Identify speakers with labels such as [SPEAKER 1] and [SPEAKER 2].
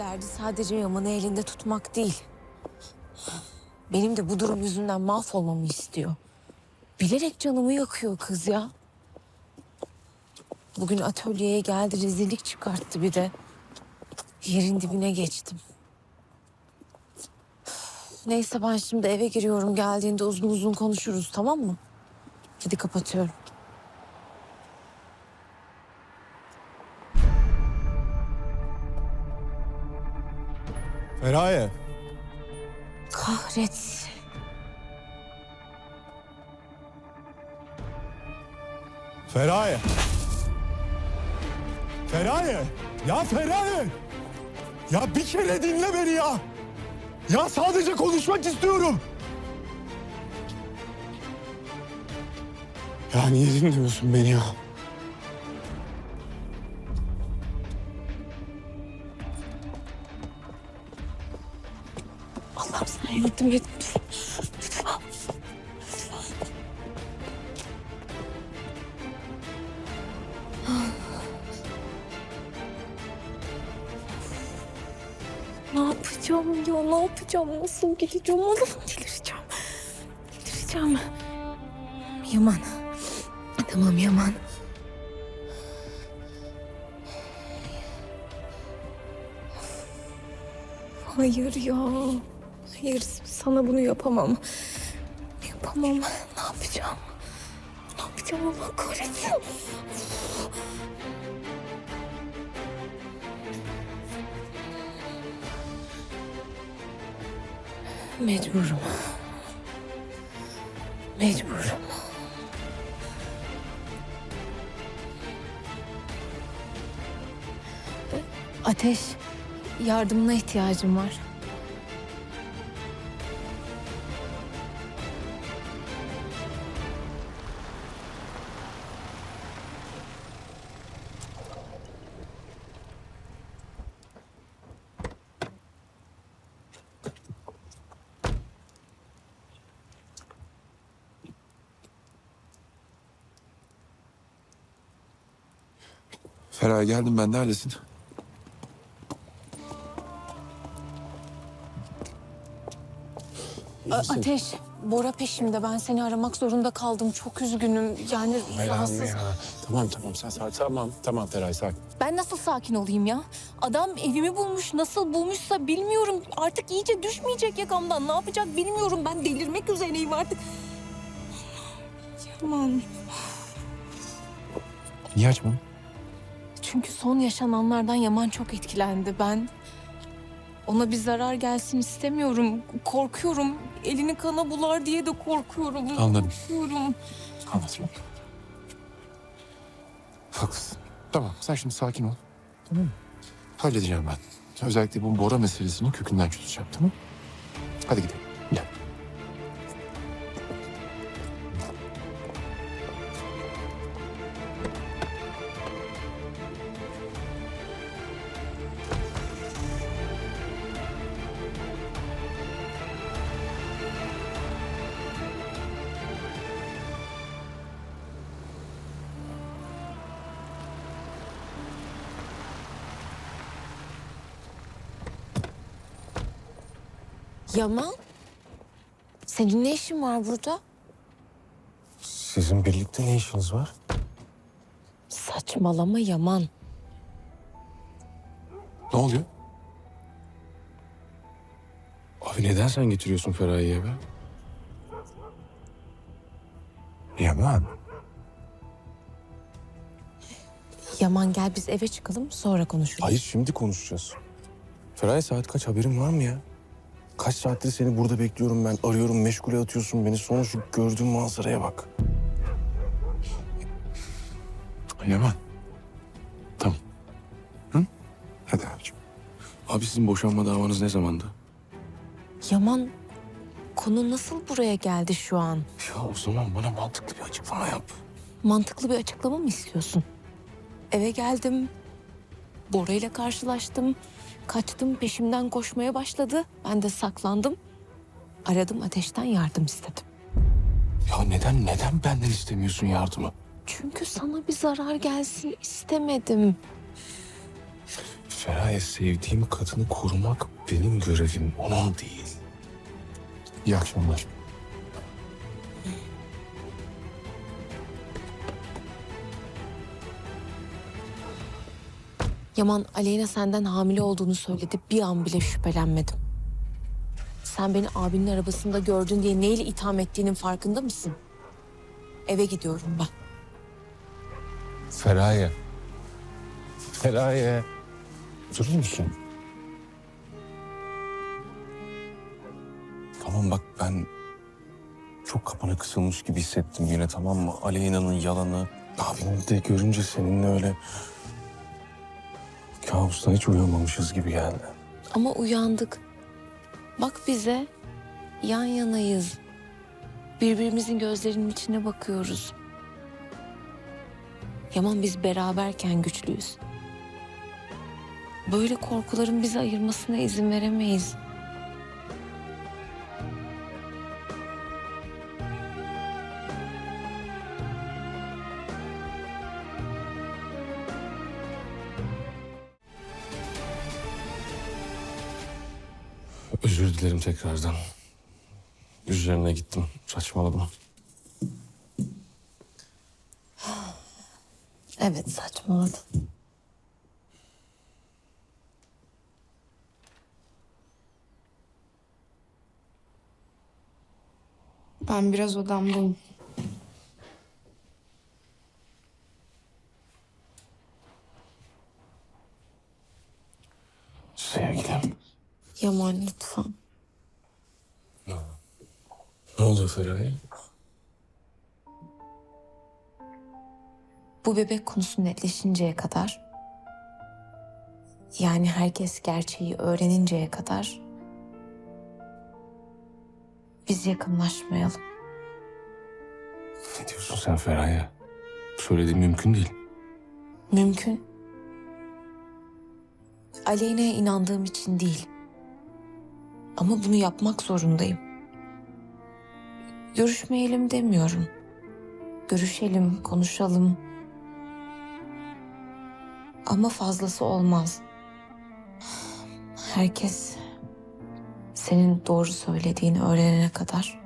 [SPEAKER 1] Derdi sadece Yaman'ı elinde tutmak değil. Benim de bu durum yüzünden mahvolmamı istiyor. Bilerek canımı yakıyor kız ya. Bugün atölyeye geldi rezillik çıkarttı bir de. Yerin dibine geçtim. Neyse ben şimdi eve giriyorum. Geldiğinde uzun uzun konuşuruz tamam mı? Hadi kapatıyorum.
[SPEAKER 2] Feraye.
[SPEAKER 1] Kahretsin.
[SPEAKER 2] Feraye. Feraye. Ya Feraye. Ya bir kere dinle beni ya. Ya sadece konuşmak istiyorum. Ya niye dinliyorsun beni ya?
[SPEAKER 1] Allah'ım yardım et. Lütfen. Ne yapacağım ya? Ne yapacağım? Nasıl gideceğim? Oğlum delireceğim. Delireceğim. Yaman. Tamam Yaman. Hayır ya. Hayır sana bunu yapamam. Yapamam. Ne yapacağım? Ne yapacağım Allah kahretsin. Mecburum. Mecburum. Ateş, yardımına ihtiyacım var.
[SPEAKER 3] Feraye geldim ben neredesin?
[SPEAKER 1] A- Ateş, Bora peşimde. Ben seni aramak zorunda kaldım. Çok üzgünüm. Yani rahatsız.
[SPEAKER 2] Tamam tamam sen sakin. Tamam tamam Feraye sakin.
[SPEAKER 1] Ben nasıl sakin olayım ya? Adam evimi bulmuş, nasıl bulmuşsa bilmiyorum. Artık iyice düşmeyecek yakamdan. Ne yapacak bilmiyorum. Ben delirmek üzereyim artık. Yaman.
[SPEAKER 3] Niye açmam?
[SPEAKER 1] Çünkü son yaşananlardan Yaman çok etkilendi. Ben ona bir zarar gelsin istemiyorum. Korkuyorum. Elini kana bular diye de korkuyorum.
[SPEAKER 3] Anladım.
[SPEAKER 1] Korkuyorum.
[SPEAKER 3] Anlatma. Haklısın. Tamam sen şimdi sakin ol. Tamam mı? Halledeceğim ben. Özellikle bu Bora meselesini kökünden çözeceğim tamam mı? Hadi gidelim.
[SPEAKER 1] Yaman? Senin ne işin var burada?
[SPEAKER 2] Sizin birlikte ne işiniz var?
[SPEAKER 1] Saçmalama Yaman.
[SPEAKER 3] Ne oluyor?
[SPEAKER 2] Abi neden sen getiriyorsun Feraye'yi eve? Yaman.
[SPEAKER 1] Yaman gel biz eve çıkalım sonra konuşuruz.
[SPEAKER 4] Hayır şimdi konuşacağız. Feraye saat kaç haberin var mı ya? Kaç saattir seni burada bekliyorum ben. Arıyorum meşgule atıyorsun beni. Sonra şu gördüğüm manzaraya bak.
[SPEAKER 3] Yaman. Tamam. Hı? Hadi abicim.
[SPEAKER 4] Abi sizin boşanma davanız ne zamandı?
[SPEAKER 1] Yaman konu nasıl buraya geldi şu an?
[SPEAKER 4] Ya o zaman bana mantıklı bir açıklama yap.
[SPEAKER 1] Mantıklı bir açıklama mı istiyorsun? Eve geldim. Bora ile karşılaştım. Kaçtım peşimden koşmaya başladı. Ben de saklandım. Aradım ateşten yardım istedim.
[SPEAKER 4] Ya neden neden benden istemiyorsun yardımı?
[SPEAKER 1] Çünkü sana bir zarar gelsin istemedim.
[SPEAKER 4] Feraye sevdiğim kadını korumak benim görevim, onun değil.
[SPEAKER 3] İyi akşamlar.
[SPEAKER 1] Yaman Aleyna senden hamile olduğunu söyledi. Bir an bile şüphelenmedim. Sen beni abinin arabasında gördün diye neyle itham ettiğinin farkında mısın? Eve gidiyorum ben.
[SPEAKER 4] Feraye. Feraye. Durur musun? Tamam bak ben çok kapana kısılmış gibi hissettim yine tamam mı? Aleyna'nın yalanı. Abimi de görünce seninle öyle kabustan hiç uyuyamamışız gibi geldi.
[SPEAKER 1] Ama uyandık. Bak bize yan yanayız. Birbirimizin gözlerinin içine bakıyoruz. Yaman biz beraberken güçlüyüz. Böyle korkuların bizi ayırmasına izin veremeyiz.
[SPEAKER 4] Özür dilerim tekrardan. Üzerine gittim. Saçmaladım.
[SPEAKER 1] Evet saçmaladın.
[SPEAKER 5] Ben biraz odamdayım.
[SPEAKER 1] Yaman lütfen.
[SPEAKER 4] Ne oldu Feraye?
[SPEAKER 1] Bu bebek konusu netleşinceye kadar yani herkes gerçeği öğreninceye kadar biz yakınlaşmayalım.
[SPEAKER 4] Ne diyorsun sen Feraye? Söylediğim mümkün değil.
[SPEAKER 1] Mümkün. Aleyna'ya inandığım için değil. Ama bunu yapmak zorundayım. Görüşmeyelim demiyorum. Görüşelim, konuşalım. Ama fazlası olmaz. Herkes senin doğru söylediğini öğrenene kadar